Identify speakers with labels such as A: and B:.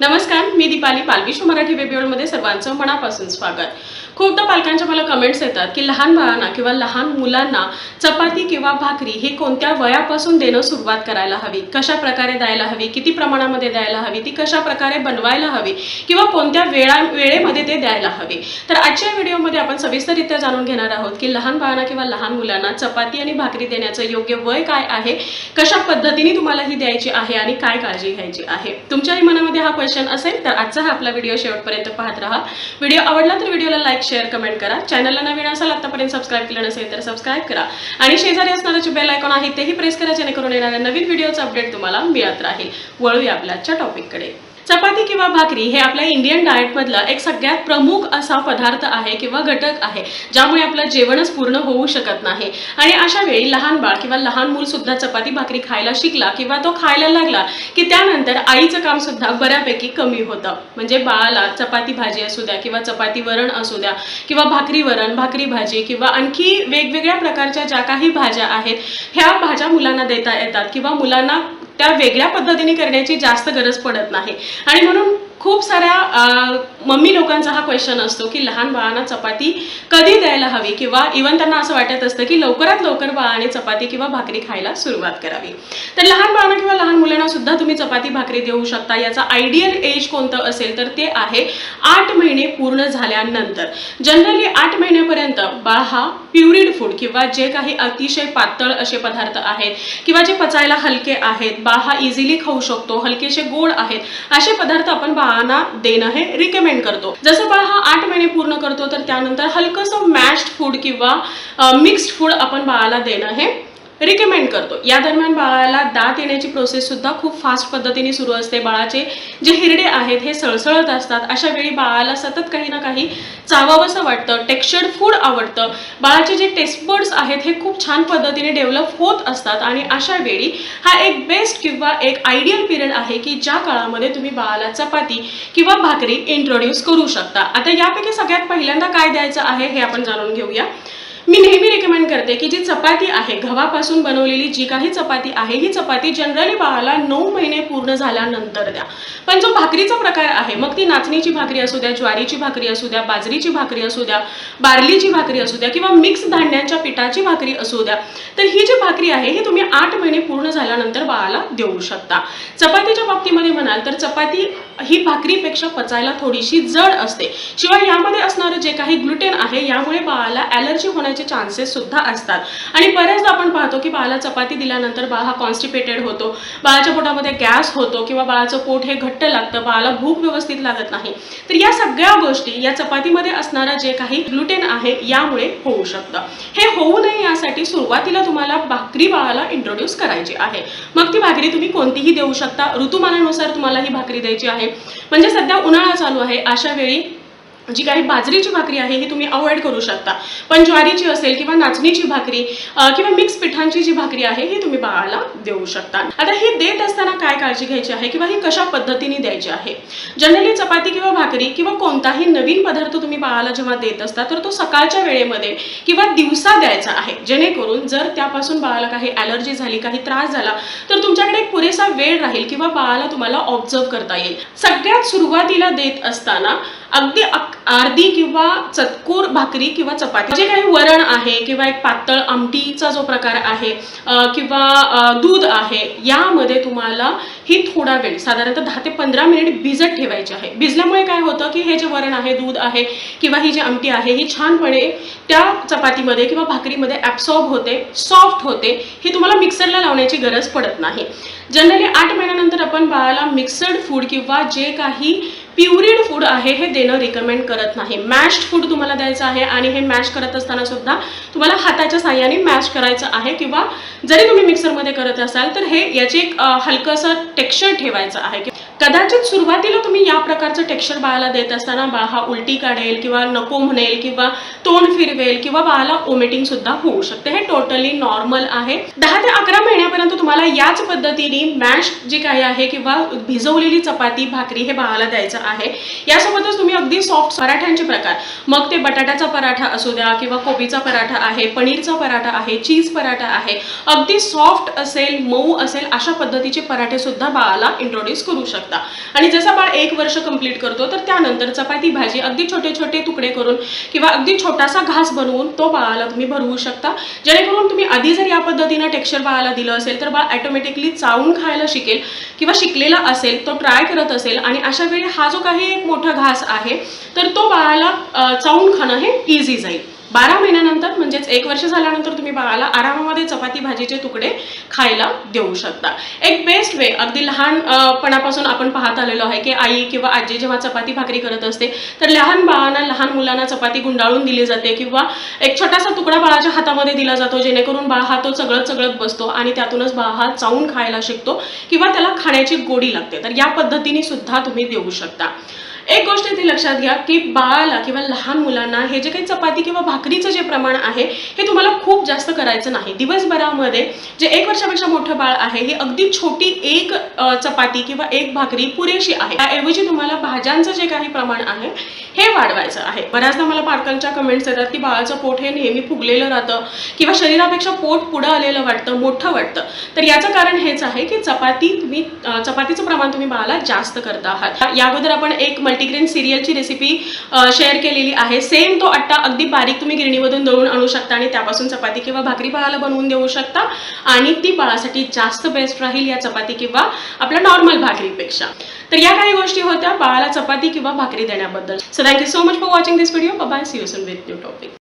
A: नमस्कार मी दीपाली पालविश्व मराठी वेबिओडमध्ये सर्वांचं मनापासून स्वागत. खूपदा पालकांच्या मला कमेंट्स येतात की लहान बाळांना किंवा लहान मुलांना चपाती किंवा भाकरी ही कोणत्या वयापासून देणं सुरुवात करायला हवी? कशा प्रकारे द्यायला हवी? किती प्रमाणामध्ये द्यायला हवी? ती कशा प्रकारे बनवायला हवी? किंवा कोणत्या वेळा वेळेमध्ये ते द्यायला हवी? तर आजच्या व्हिडिओमध्ये आपण सविस्तररित्या जाणून घेणार आहोत की लहान बाळांना किंवा लहान मुलांना चपाती आणि भाकरी देण्याचं योग्य वय काय आहे? कशा पद्धतीने तुम्हाला ही द्यायची आहे आणि काय काळजी घ्यायची आहे? तुमच्याही मनामध्ये हा क्वेश्चन असेल तर आजचा हा आपला व्हिडिओ शेवटपर्यंत पाहत राहा. व्हिडिओ आवडला तर व्हिडिओला लाईक शेअर कमेंट करा. चॅनलला नवीन असाल आतापर्यंत सबस्क्राईब केलं नसेल तर सबस्क्राईब करा. आणि शेजारी असणारं जे बेल आयकॉन आहे तेही प्रेस करा जेणेकरून येणाऱ्या नवीन व्हिडिओचं अपडेट तुम्हाला मिळत राहील. वळूया आपल्या आजच्या टॉपिककडे चपाती किंवा भाकरी हे आपल्या इंडियन डाएटमधला एक सगळ्यात प्रमुख असा पदार्थ आहे किंवा घटक आहे ज्यामुळे आपलं जेवणच पूर्ण होऊ शकत नाही. आणि अशा वेळी लहान बाळ किंवा लहान मूल सुद्धा चपाती भाकरी खायला शिकला किंवा तो खायला लागला की त्यानंतर आईचं काम सुद्धा बऱ्यापैकी कमी होतं. म्हणजे बाळाला चपाती भाजी असू द्या किंवा चपाती वरण असू द्या किंवा भाकरी वरण भाकरी भाजी किंवा आणखी वेगवेगळ्या प्रकारच्या ज्या काही भाज्या आहेत ह्या भाज्या मुलांना देता येतात किंवा मुलांना त्या वेगळ्या पद्धतीने करण्याची जास्त गरज पडत नाही. आणि म्हणून खूप साऱ्या मम्मी लोकांचा हा क्वेश्चन असतो की लहान बाळांना चपाती कधी द्यायला हवी? किंवा इवन त्यांना असं वाटत असतं की लवकरात लवकर बाळाने चपाती किंवा भाकरी खायला सुरुवात करावी. तर लहान बाळांना किंवा लहान मुलांना सुद्धा तुम्ही चपाती भाकरी देऊ शकता. याचा आयडियल एज कोणतं असेल तर ते आहे आठ महिने पूर्ण झाल्यानंतर. जनरली आठ महिन्यापर्यंत बाळ हा प्युरिड फूड किंवा जे काही अतिशय पातळ असे पदार्थ आहेत किंवा जे पचायला हलके आहेत बाळ हा इझिली खाऊ शकतो हलकेसे गोड आहेत असे पदार्थ आपण बाळांना देणं हे रिकमेंड करतो. जसं बाळ हा आठ महिने पूर्ण करतो तर त्यानंतर हलकंसं मॅश्ड फूड किंवा मिक्स्ड फूड आपण बाळाला देणं हे रिकमेंड करतो. या दरम्यान बाळाला दात येण्याची प्रोसेस सुद्धा खूप फास्ट पद्धतीने सुरू असते. बाळाचे जे हिरडे आहेत हे सळसळत असतात. अशा वेळी बाळाला सतत काही ना काही चावावंसं वाटतं टेक्स्चर्ड फूड आवडतं. बाळाचे जे टेस्ट बर्ड्स आहेत हे खूप छान पद्धतीने डेव्हलप होत असतात. आणि अशा वेळी हा एक बेस्ट किंवा एक आयडियल पिरियड आहे की ज्या काळामध्ये तुम्ही बाळाला चपाती किंवा भाकरी इंट्रोड्यूस करू शकता. आता यापैकी सगळ्यात पहिल्यांदा काय द्यायचं आहे हे आपण जाणून घेऊया. मी नेहमी रिकमेंड करते की जी चपाती आहे गव्हापासून बनवलेली जी काही चपाती आहे ही चपाती जनरली बाळाला नऊ महिने पूर्ण झाल्यानंतर द्या. पण जो भाकरीचा प्रकार आहे मग ती नाचणीची भाकरी असू द्या ज्वारीची भाकरी असू द्या बाजरीची भाकरी असू द्या बार्लीची भाकरी असू द्या किंवा मिक्स धान्यांच्या पिठाची भाकरी असू द्या तर ही जी भाकरी आहे ही तुम्ही आठ महिने पूर्ण झाल्यानंतर बाळाला देऊ शकता. चपातीच्या बाबतीमध्ये म्हणाल तर चपाती ही भाकरीपेक्षा पचायला थोडीशी जड असते. शिवाय यामध्ये असणारं जे काही ग्लुटेन आहे यामुळे बाळाला ॲलर्जी होण्याचे चान्सेस सुद्धा असतात. आणि बऱ्याचदा आपण पाहतो की बाळाला चपाती दिल्यानंतर बाळ हा कॉन्स्टिपेटेड होतो. बाळाच्या पोटामध्ये गॅस होतो किंवा बाळाचं पोट हे घट्ट लागतं बाळाला भूक व्यवस्थित लागत नाही. तर या सगळ्या गोष्टी या चपातीमध्ये असणारं जे काही ग्लुटेन आहे यामुळे होऊ शकतं. हे होऊ नये यासाठी सुरुवातीला तुम्हाला भाकरी बाळाला इंट्रोड्यूस करायची आहे. मग ती भाकरी तुम्ही कोणतीही देऊ शकता. ऋतुमानानुसार तुम्हाला ही भाकरी द्यायची आहे. म्हणजे सध्या उन्हाळा चालू आहे. अशा वेळी जी काही बाजरीची भाकरी आहे ही तुम्ही अवॉइड करू शकता. पण ज्वारीची असेल किंवा नाचणीची भाकरी किंवा मिक्स पिठांची जी भाकरी आहे ही तुम्ही बाळाला देऊ शकता. आता ही देत असताना काय काळजी घ्यायची आहे किंवा ही कशा पद्धतीने द्यायची आहे? जनरली चपाती किंवा भाकरी किंवा कोणताही नवीन पदार्थ तुम्ही बाळाला जेव्हा देत असता तर तो सकाळच्या वेळेमध्ये किंवा दिवसा द्यायचा आहे. जेणेकरून जर त्यापासून बाळाला काही ॲलर्जी झाली काही त्रास झाला तर तुमच्याकडे एक पुरेसा वेळ राहील. किंवा बाळाला तुम्हाला ऑब्झर्व करता येईल. सगळ्यात सुरुवातीला देत असताना अगदी अर्धी किंवा चतकोर भाकरी किंवा चपाती. जे काही वरण आहे किंवा एक पातळ आमटीचा जो प्रकार आहे किंवा दूध आहे यामध्ये तुम्हाला ही थोडा वेळ साधारणतः दहा ते पंधरा मिनिट भिजत ठेवायची आहे. भिजल्यामुळे काय होतं की हे जे वरण आहे दूध आहे किंवा ही जी आमटी आहे ही छानपणे त्या चपातीमध्ये किंवा भाकरीमध्ये ॲब्सॉर्ब होते सॉफ्ट होते ही तुम्हाला मिक्सरला लावण्याची गरज पडत नाही. जनरली आठ महिन्यानंतर आपण बाळाला मिक्सड फूड किंवा जे काही प्युरिड फूड आहे हे देणं रिकमेंड करत नाही. मॅश्ड फूड तुम्हाला द्यायचं आहे आणि हे मॅश करत असताना सुद्धा तुम्हाला हाताच्या साह्याने मॅश करायचं आहे किंवा जरी तुम्ही मिक्सरमध्ये करत असाल तर हे याचे एक हलकंसं टेक्स्चर ठेवायचं आहे. कदाचित सुरुवातीला तुम्ही या प्रकारचं टेक्स्चर बाळाला देत असताना बाळ हा उलटी काढेल किंवा नको म्हणेल किंवा तोंड फिरवेल किंवा बाळाला ओमिटिंग सुद्धा होऊ शकते. हे टोटली नॉर्मल आहे. दहा ते अकरा महिन्यापर्यंत तुम्हाला याच पद्धतीने मॅश जे काही आहे किंवा भिजवलेली चपाती भाकरी हे बाळाला द्यायचं आहे. यासोबतच तुम्ही अगदी सॉफ्ट पराठ्यांचे प्रकार. मग ते बटाट्याचा पराठा असू द्या किंवा कोबीचा पराठा आहे पनीरचा पराठा आहे चीज पराठा आहे. अगदी सॉफ्ट असेल मऊ असेल अशा पद्धतीचे पराठे सुद्धा बाळाला इंट्रोड्यूस करू शकता. शकता. आणि जसं बाळ एक वर्ष कंप्लीट करतो तर त्यानंतर चपाती भाजी अगदी छोटे छोटे तुकडे करून किंवा अगदी छोटासा घास बनवून तो बाळाला तुम्ही भरवू शकता. जेणेकरून तुम्ही आधी जर या पद्धतीनं टेक्स्चर बाळाला दिलं असेल तर बाळ ॲटोमॅटिकली चावून खायला शिकेल किंवा शिकलेला असेल तो ट्राय करत असेल आणि अशा वेळी हा जो काही एक मोठा घास आहे तर तो बाळाला चावून खाणं हे इझी जाईल. बारा महिन्यानंतर म्हणजेच एक वर्ष झाल्यानंतर तुम्ही बाळाला आरामामध्ये चपाती भाजीचे तुकडे खायला देऊ शकता. एक बेस्ट वे अगदी लहानपणापासून आपण पाहत आलेलो आहे की आई किंवा आजी जेव्हा चपाती भाकरी करत असते तर लहान बाळांना लहान मुलांना चपाती गुंडाळून दिली जाते किंवा एक छोटासा तुकडा बाळाच्या हातामध्ये दिला जातो जेणेकरून बाळ हा तो चगळत चगळत बसतो आणि त्यातूनच बाळ हा चावून खायला शिकतो किंवा त्याला खाण्याची गोडी लागते. तर या पद्धतीने सुद्धा तुम्ही देऊ शकता. एक गोष्ट इथे लक्षात घ्या की बाळाला किंवा लहान मुलांना हे जे काही चपाती किंवा भाकरीचं जे प्रमाण आहे हे तुम्हाला खूप जास्त करायचं नाही. दिवसभरामध्ये जे एक वर्षापेक्षा मोठं बाळ आहे हे अगदी छोटी एक चपाती किंवा एक भाकरी पुरेशी आहे. त्याऐवजी तुम्हाला भाज्यांचं जे काही प्रमाण आहे हे वाढवायचं आहे. बऱ्याचदा मला पालकांच्या कमेंट्स येतात की बाळाचं पोट हे नेहमी फुगलेलं राहतं किंवा शरीरापेक्षा पोट पुढं आलेलं वाटतं मोठं वाटतं. तर याचं कारण हेच आहे की चपाती तुम्ही चपातीचं प्रमाण तुम्ही बाळाला जास्त करता आहात. या अगोदर आपण एक म्हणजे मल्टीग्रेन सिरियलची रेसिपी शेअर केलेली आहे. सेम तो आट्टा अगदी बारीक तुम्ही गिरणीमधून दळून आणू शकता आणि त्यापासून चपाती किंवा भाकरी बाळाला बनवून देऊ शकता. आणि ती बाळासाठी जास्त बेस्ट राहील या चपाती किंवा आपल्या नॉर्मल भाकरीपेक्षा. तर या काही गोष्टी होत्या बाळाला चपाती किंवा भाकरी देण्याबद्दल. So thank you so much for watching this video bye see you soon with new topic